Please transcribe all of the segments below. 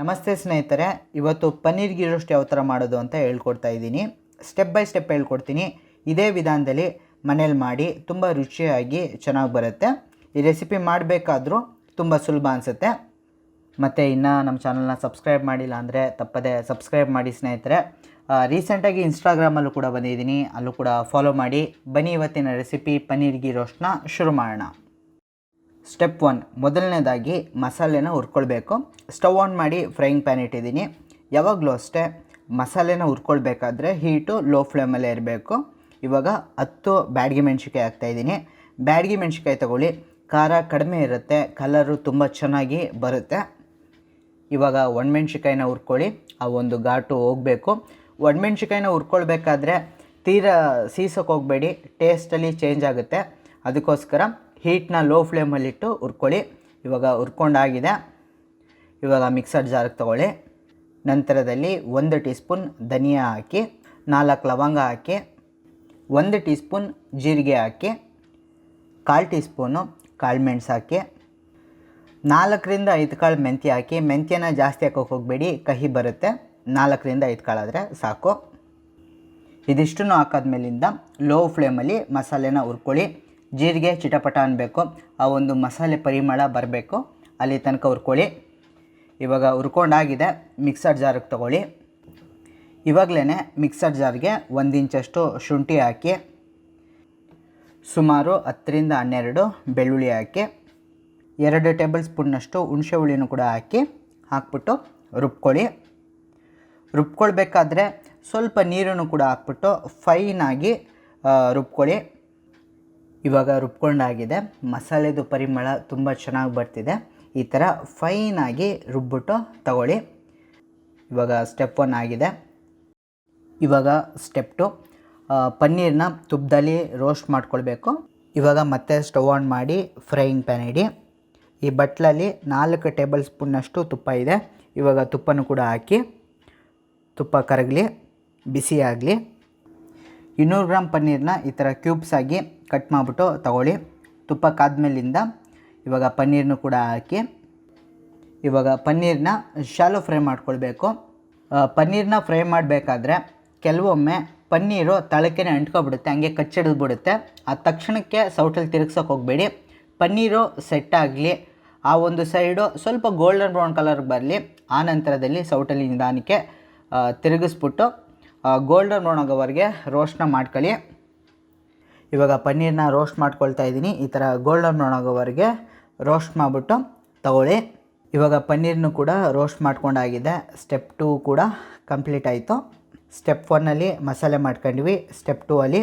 ನಮಸ್ತೆ ಸ್ನೇಹಿತರೆ, ಇವತ್ತು ಪನ್ನೀರ್ ಗೀ ರೋಸ್ಟ್ ಯಾವ ಥರ ಮಾಡೋದು ಅಂತ ಹೇಳ್ಕೊಡ್ತಾ ಇದ್ದೀನಿ. ಸ್ಟೆಪ್ ಬೈ ಸ್ಟೆಪ್ ಹೇಳ್ಕೊಡ್ತೀನಿ. ಇದೇ ವಿಧಾನದಲ್ಲಿ ಮನೇಲಿ ಮಾಡಿ ತುಂಬ ರುಚಿಯಾಗಿ ಚೆನ್ನಾಗಿ ಬರುತ್ತೆ. ಈ ರೆಸಿಪಿ ಮಾಡಬೇಕಾದ್ರೂ ತುಂಬ ಸುಲಭ ಅನಿಸುತ್ತೆ. ಮತ್ತು ಇನ್ನು ನಮ್ಮ ಚಾನಲ್ನ ಸಬ್ಸ್ಕ್ರೈಬ್ ಮಾಡಿಲ್ಲ ಅಂದರೆ ತಪ್ಪದೆ ಸಬ್ಸ್ಕ್ರೈಬ್ ಮಾಡಿ ಸ್ನೇಹಿತರೆ. ರೀಸೆಂಟಾಗಿ ಇನ್ಸ್ಟಾಗ್ರಾಮಲ್ಲೂ ಕೂಡ ಬಂದಿದ್ದೀನಿ. ಅಲ್ಲೂ ಕೂಡ ಫಾಲೋ ಮಾಡಿ. ಬನ್ನಿ ಇವತ್ತಿನ ರೆಸಿಪಿ ಪನ್ನೀರ್ ಗೀ ರೋಸ್ಟ್ನ ಶುರು ಮಾಡೋಣ. ಸ್ಟೆಪ್ ಒನ್ ಮೊದಲನೇದಾಗಿ ಮಸಾಲೆನ ಹುರ್ಕೊಳ್ಬೇಕು. ಸ್ಟವ್ ಆನ್ ಮಾಡಿ ಫ್ರೈಯಿಂಗ್ ಪ್ಯಾನ್ ಇಟ್ಟಿದ್ದೀನಿ. ಯಾವಾಗಲೂ ಅಷ್ಟೇ ಮಸಾಲೆನ ಹುರ್ಕೊಳ್ಬೇಕಾದ್ರೆ ಹೀಟು ಲೋ ಫ್ಲೇಮಲ್ಲೇ ಇರಬೇಕು. ಇವಾಗ ಹತ್ತು ಬ್ಯಾಡ್ಗೆ ಮೆಣಸಿಕಾಯಿ ಹಾಕ್ತಾಯಿದ್ದೀನಿ ಬ್ಯಾಡ್ಗೆ ಮೆಣಸಿಕಾಯಿ ತಗೊಳ್ಳಿ. ಖಾರ ಕಡಿಮೆ ಇರುತ್ತೆ ಕಲರು ತುಂಬ ಚೆನ್ನಾಗಿ ಬರುತ್ತೆ. ಇವಾಗ ಒಣಮೆಣ್ಸಿಕಾಯಿನ ಹುರ್ಕೊಳ್ಳಿ. ಆ ಒಂದು ಘಾಟು ಹೋಗಬೇಕು. ಒಣಮೆಣ್ಸಿಕಾಯಿನ ಹುರ್ಕೊಳ್ಬೇಕಾದ್ರೆ ತೀರಾ ಸೀಸೋಕೆ ಹೋಗಬೇಡಿ ಟೇಸ್ಟಲ್ಲಿ ಚೇಂಜ್ ಆಗುತ್ತೆ. ಅದಕ್ಕೋಸ್ಕರ ಹೀಟ್ನ ಲೋ ಫ್ಲೇಮಲ್ಲಿಟ್ಟು ಹುರ್ಕೊಳ್ಳಿ. ಇವಾಗ ಹುರ್ಕೊಂಡಾಗಿದೆ. ಇವಾಗ ಮಿಕ್ಸರ್ ಜಾರಿಗೆ ತಗೊಳ್ಳಿ. ನಂತರದಲ್ಲಿ ಒಂದು ಟೀ ಸ್ಪೂನ್ ಧನಿಯಾ ಹಾಕಿ, ನಾಲ್ಕು ಲವಂಗ ಹಾಕಿ, ಒಂದು ಟೀ ಸ್ಪೂನ್ ಜೀರಿಗೆ ಹಾಕಿ, ಕಾಲು ಟೀ ಸ್ಪೂನು ಕಾಳು ಮೆಣಸು ಹಾಕಿ, ನಾಲ್ಕರಿಂದ ಐದು ಕಾಳು ಮೆಂತ್ಯ ಹಾಕಿ. ಮೆಂತ್ಯನ ಜಾಸ್ತಿ ಹಾಕೋಕೆ ಹೋಗಬೇಡಿ, ಕಹಿ ಬರುತ್ತೆ. ನಾಲ್ಕರಿಂದ ಐದು ಕಾಳಾದರೆ ಸಾಕು. ಇದಿಷ್ಟನ್ನು ಹಾಕಾದ್ಮೇಲಿಂದ ಲೋ ಫ್ಲೇಮಲ್ಲಿ ಮಸಾಲೆನ ಹುರ್ಕೊಳ್ಳಿ. ಜೀರಿಗೆ, ಚಿಟಪಟ ಅನ್ನಬೇಕು ಆ ಒಂದು ಮಸಾಲೆ ಪರಿಮಳ ಬರಬೇಕು. ಅಲ್ಲಿ ತನಕ ಹುರ್ಕೊಳ್ಳಿ. ಇವಾಗ ಹುರ್ಕೊಂಡಾಗಿದೆ. ಮಿಕ್ಸರ್ ಜಾರಿಗೆ ತಗೊಳ್ಳಿ. ಇವಾಗಲೇ ಮಿಕ್ಸರ್ ಜಾರ್ಗೆ ಒಂದು ಇಂಚಷ್ಟು ಶುಂಠಿ ಹಾಕಿ, ಸುಮಾರು ಹತ್ತರಿಂದ ಹನ್ನೆರಡು ಬೆಳ್ಳುಳ್ಳಿ ಹಾಕಿ, ಎರಡು ಟೇಬಲ್ ಸ್ಪೂನ್ನಷ್ಟು ಹುಣಸೆ ಹುಳಿನೂ ಕೂಡ ಹಾಕಿ ಹಾಕ್ಬಿಟ್ಟು ರುಬ್ಕೊಳ್ಳಿ. ರುಬ್ಕೊಳ್ಬೇಕಾದ್ರೆ ಸ್ವಲ್ಪ ನೀರನ್ನು ಕೂಡ ಹಾಕ್ಬಿಟ್ಟು ಫೈನಾಗಿ ರುಬ್ಕೊಳ್ಳಿ. ಇವಾಗ ರುಬ್ಕೊಂಡಾಗಿದೆ ಮಸಾಲೆದು ಪರಿಮಳ ತುಂಬ ಚೆನ್ನಾಗಿ ಬರ್ತಿದೆ. ಈ ಥರ ಫೈನಾಗಿ ರುಬ್ಬಿಟ್ಟು ತಗೊಳ್ಳಿ. ಇವಾಗ ಸ್ಟೆಪ್ ಒನ್ ಆಗಿದೆ. ಇವಾಗ ಸ್ಟೆಪ್ ಟು ಪನ್ನೀರ್ನ ತುಪ್ಪದಲ್ಲಿ ರೋಸ್ಟ್ ಮಾಡ್ಕೊಳ್ಬೇಕು. ಇವಾಗ ಮತ್ತೆ ಸ್ಟವ್ ಆನ್ ಮಾಡಿ ಫ್ರೈಯಿಂಗ್ ಪ್ಯಾನ್ ಇಡಿ. ಈ ಬಟ್ಲಲ್ಲಿ ನಾಲ್ಕು ಟೇಬಲ್ ಸ್ಪೂನ್ನಷ್ಟು ತುಪ್ಪ ಇದೆ. ಇವಾಗ ತುಪ್ಪನೂ ಕೂಡ ಹಾಕಿ ತುಪ್ಪ ಕರಗಲಿ, ಬಿಸಿ ಆಗಲಿ. ಇನ್ನೂರು ಗ್ರಾಮ್ ಪನ್ನೀರ್ನ ಈ ಥರ ಕ್ಯೂಬ್ಸ್ ಆಗಿ ಕಟ್ ಮಾಡಿಬಿಟ್ಟು ತಗೊಳ್ಳಿ. ತುಪ್ಪ ಕಾದ್ಮೇಲಿಂದ ಇವಾಗ ಪನ್ನೀರ್ನು ಕೂಡ ಹಾಕಿ, ಇವಾಗ ಪನ್ನೀರನ್ನ ಶಾಲೋ ಫ್ರೈ ಮಾಡ್ಕೊಳ್ಬೇಕು. ಪನ್ನೀರನ್ನ ಪನ್ನೀರ್ನ ಫ್ರೈ ಮಾಡಬೇಕಾದ್ರೆ ಕೆಲವೊಮ್ಮೆ ಪನ್ನೀರು ತಳಕೆನೇ ಅಂಟ್ಕೊಬಿಡುತ್ತೆ, ಹಂಗೆ ಕಚ್ಚಿಡಿದ್ಬಿಡುತ್ತೆ ಆ ತಕ್ಷಣಕ್ಕೆ ಸೌಟಲ್ಲಿ ತಿರುಗ್ಸೋಕೆ ಹೋಗಬೇಡಿ. ಪನ್ನೀರು ಸೆಟ್ ಆಗಲಿ, ಆ ಒಂದು ಸೈಡು ಸ್ವಲ್ಪ ಗೋಲ್ಡನ್ ಬ್ರೌನ್ ಕಲರ್ಗೆ ಬರಲಿ, ಆ ನಂತರದಲ್ಲಿ ಸೌಟಲ್ಲಿ ನಿಧಾನಕ್ಕೆ ತಿರುಗಿಸ್ಬಿಟ್ಟು ಗೋಲ್ಡನ್ ಬ್ರೌನ್ ಆಗೋವರೆಗೆ ರೋಸ್ಟ್ನ ಮಾಡ್ಕೊಳ್ಳಿ. ಇವಾಗ ಪನ್ನೀರನ್ನ ರೋಸ್ಟ್ ಮಾಡ್ಕೊಳ್ತಾ ಇದ್ದೀನಿ. ಈ ಥರ ಗೋಲ್ಡನ್ ಬ್ರೌನ್ ಆಗೋವರೆಗೆ ರೋಸ್ಟ್ ಮಾಡಿಬಿಟ್ಟು ತಗೊಳ್ಳಿ. ಇವಾಗ ಪನ್ನೀರ್ನೂ ಕೂಡ ರೋಸ್ಟ್ ಮಾಡ್ಕೊಂಡಾಗಿದೆ. ಸ್ಟೆಪ್ ಟೂ ಕೂಡ ಕಂಪ್ಲೀಟ್ ಆಯಿತು. ಸ್ಟೆಪ್ ಒನ್ನಲ್ಲಿ ಮಸಾಲೆ ಮಾಡ್ಕೊಂಡ್ವಿ. ಸ್ಟೆಪ್ ಟೂ ಅಲ್ಲಿ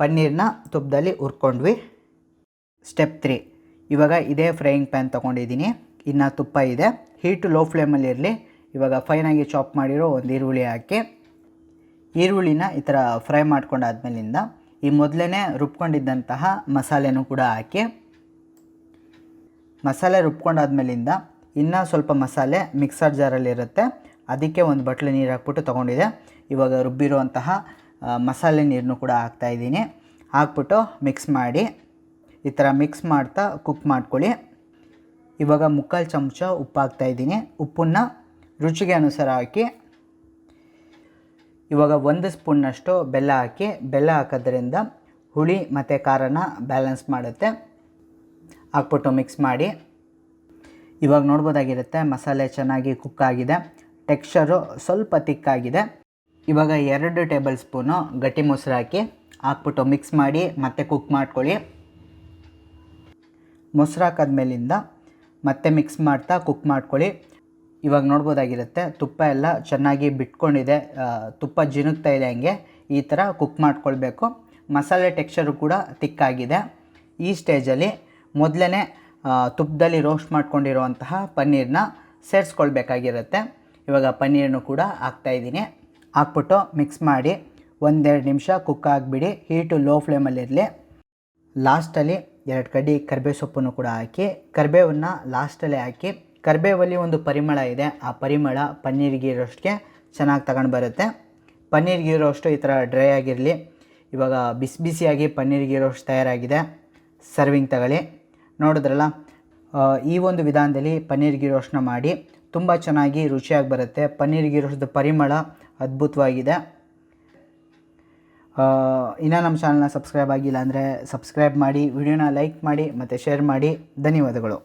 ಪನ್ನೀರನ್ನ ತುಪ್ಪದಲ್ಲಿ ಹುರ್ಕೊಂಡ್ವಿ. ಸ್ಟೆಪ್ ತ್ರೀ ಇವಾಗ ಇದೇ ಫ್ರೈಯಿಂಗ್ ಪ್ಯಾನ್ ತೊಗೊಂಡಿದ್ದೀನಿ. ಇನ್ನು ತುಪ್ಪ ಇದೆ. ಹೀಟು ಲೋ ಫ್ಲೇಮಲ್ಲಿ ಇರಲಿ. ಇವಾಗ ಫೈನಾಗಿ ಚಾಪ್ ಮಾಡಿರೋ ಒಂದು ಈರುಳ್ಳಿ ಹಾಕಿ. ಈರುಳ್ಳಿನ ಈ ಥರ ಫ್ರೈ ಮಾಡ್ಕೊಂಡಾದ್ಮೇಲಿಂದ ಈ ಮೊದಲೇ ರುಬ್ಕೊಂಡಿದ್ದಂತಹ ಮಸಾಲೆನೂ ಕೂಡ ಹಾಕಿ, ಮಸಾಲೆ ರುಬ್ಕೊಂಡಾದ್ಮೇಲಿಂದ ಇನ್ನೂ ಸ್ವಲ್ಪ ಮಸಾಲೆ ಮಿಕ್ಸರ್ ಜಾರಲ್ಲಿರುತ್ತೆ. ಅದಕ್ಕೆ ಒಂದು ಬಟ್ಲು ನೀರು ಹಾಕ್ಬಿಟ್ಟು ತೊಗೊಂಡಿದೆ. ಇವಾಗ ರುಬ್ಬಿರುವಂತಹ ಮಸಾಲೆ ನೀರನ್ನು ಕೂಡ ಹಾಕ್ತಾಯಿದ್ದೀನಿ ಹಾಕ್ಬಿಟ್ಟು ಮಿಕ್ಸ್ ಮಾಡಿ, ಈ ಥರ ಮಿಕ್ಸ್ ಮಾಡ್ತಾ ಕುಕ್ ಮಾಡ್ಕೊಳ್ಳಿ. ಇವಾಗ ಮುಕ್ಕಾಲು ಚಮಚ ಉಪ್ಪು ಹಾಕ್ತಾಯಿದ್ದೀನಿ ಉಪ್ಪನ್ನು ರುಚಿಗೆ ಅನುಸಾರ ಹಾಕಿ ಇವಾಗ ಒಂದು ಸ್ಪೂನ್ನಷ್ಟು ಬೆಲ್ಲ ಹಾಕಿ, ಬೆಲ್ಲ ಹಾಕೋದ್ರಿಂದ ಹುಳಿ ಮತ್ತು ಖಾರನ ಬ್ಯಾಲೆನ್ಸ್ ಮಾಡುತ್ತೆ. ಹಾಕ್ಬಿಟ್ಟು ಮಿಕ್ಸ್ ಮಾಡಿ. ಇವಾಗ ನೋಡ್ಬೋದಾಗಿರುತ್ತೆ ಮಸಾಲೆ ಚೆನ್ನಾಗಿ ಕುಕ್ ಆಗಿದೆ. ಟೆಕ್ಸ್ಚರು ಸ್ವಲ್ಪ ತಿಕ್ಕಾಗಿದೆ. ಇವಾಗ ಎರಡು ಟೇಬಲ್ ಸ್ಪೂನು ಗಟ್ಟಿ ಮೊಸರು ಹಾಕಿ ಹಾಕ್ಬಿಟ್ಟು ಮಿಕ್ಸ್ ಮಾಡಿ ಮತ್ತೆ ಕುಕ್ ಮಾಡ್ಕೊಳ್ಳಿ. ಮೊಸರು ಹಾಕಾದ್ಮೇಲಿಂದ ಮತ್ತೆ ಮಿಕ್ಸ್ ಮಾಡ್ತಾ ಕುಕ್ ಮಾಡ್ಕೊಳ್ಳಿ. ಇವಾಗ ನೋಡ್ಬೋದಾಗಿರುತ್ತೆ, ತುಪ್ಪ ಎಲ್ಲ ಚೆನ್ನಾಗಿ ಬಿಟ್ಕೊಂಡಿದೆ ತುಪ್ಪ ಜಿನುಗ್ತಾ ಇದೆ ಹಂಗೆ, ಈ ಥರ ಕುಕ್ ಮಾಡ್ಕೊಳ್ಬೇಕು. ಮಸಾಲೆ ಟೆಕ್ಸ್ಚರು ಕೂಡ ತಿಕ್ಕಾಗಿದೆ. ಈ ಸ್ಟೇಜಲ್ಲಿ ಮೊದಲನೇ ತುಪ್ಪದಲ್ಲಿ ರೋಸ್ಟ್ ಮಾಡ್ಕೊಂಡಿರುವಂತಹ ಪನ್ನೀರ್ನ ಸೇರಿಸ್ಕೊಳ್ಬೇಕಾಗಿರುತ್ತೆ. ಇವಾಗ ಪನ್ನೀರನ್ನು ಕೂಡ ಹಾಕ್ತಾಯಿದ್ದೀನಿ ಹಾಕ್ಬಿಟ್ಟು ಮಿಕ್ಸ್ ಮಾಡಿ ಒಂದೆರಡು ನಿಮಿಷ ಕುಕ್ ಆಗಿಬಿಡಿ. ಹೀಟು ಲೋ ಫ್ಲೇಮಲ್ಲಿರಲಿ ಲಾಸ್ಟಲ್ಲಿ ಎರಡು ಕಡ್ಡಿ ಕರಿಬೇವು ಸೊಪ್ಪನ್ನು ಕೂಡ ಹಾಕಿ, ಕರಿಬೇವನ್ನು ಲಾಸ್ಟಲ್ಲೇ ಹಾಕಿ ಕರಿಬೇವಲ್ಲಿ ಒಂದು ಪರಿಮಳ ಇದೆ. ಆ ಪರಿಮಳ ಪನ್ನೀರ್ ಗೀ ರೋಸ್ಟ್ಗೆ ಚೆನ್ನಾಗಿ ತಗೊಂಡು ಬರುತ್ತೆ. ಪನ್ನೀರ್ ಗೀ ರೋಸ್ಟು ಈ ಥರ ಡ್ರೈ ಆಗಿರಲಿ. ಇವಾಗ ಬಿಸಿ ಬಿಸಿಯಾಗಿ ಪನ್ನೀರ್ ಗೀ ರೋಸ್ಟ್ ತಯಾರಾಗಿದೆ. ಸರ್ವಿಂಗ್ ತಗೊಳ್ಳಿ. ನೋಡಿದ್ರಲ್ಲ ಈ ಒಂದು ವಿಧಾನದಲ್ಲಿ ಪನ್ನೀರ್ ಗೀ ರೋಸ್ಟ್ನ ಮಾಡಿ ತುಂಬ ಚೆನ್ನಾಗಿ ರುಚಿಯಾಗಿ ಬರುತ್ತೆ. ಪನ್ನೀರ್ ಪನ್ನೀರ್ಗಿರೋದು ಪರಿಮಳ ಅದ್ಭುತವಾಗಿದೆ. ಇನ್ನೂ ನಮ್ಮ ಚಾನಲ್ನ ಸಬ್ಸ್ಕ್ರೈಬ್ ಆಗಿಲ್ಲ ಅಂದರೆ ಸಬ್ಸ್ಕ್ರೈಬ್ ಮಾಡಿ, ವಿಡಿಯೋನ ಲೈಕ್ ಮಾಡಿ ಮತ್ತು ಶೇರ್ ಮಾಡಿ. ಧನ್ಯವಾದಗಳು.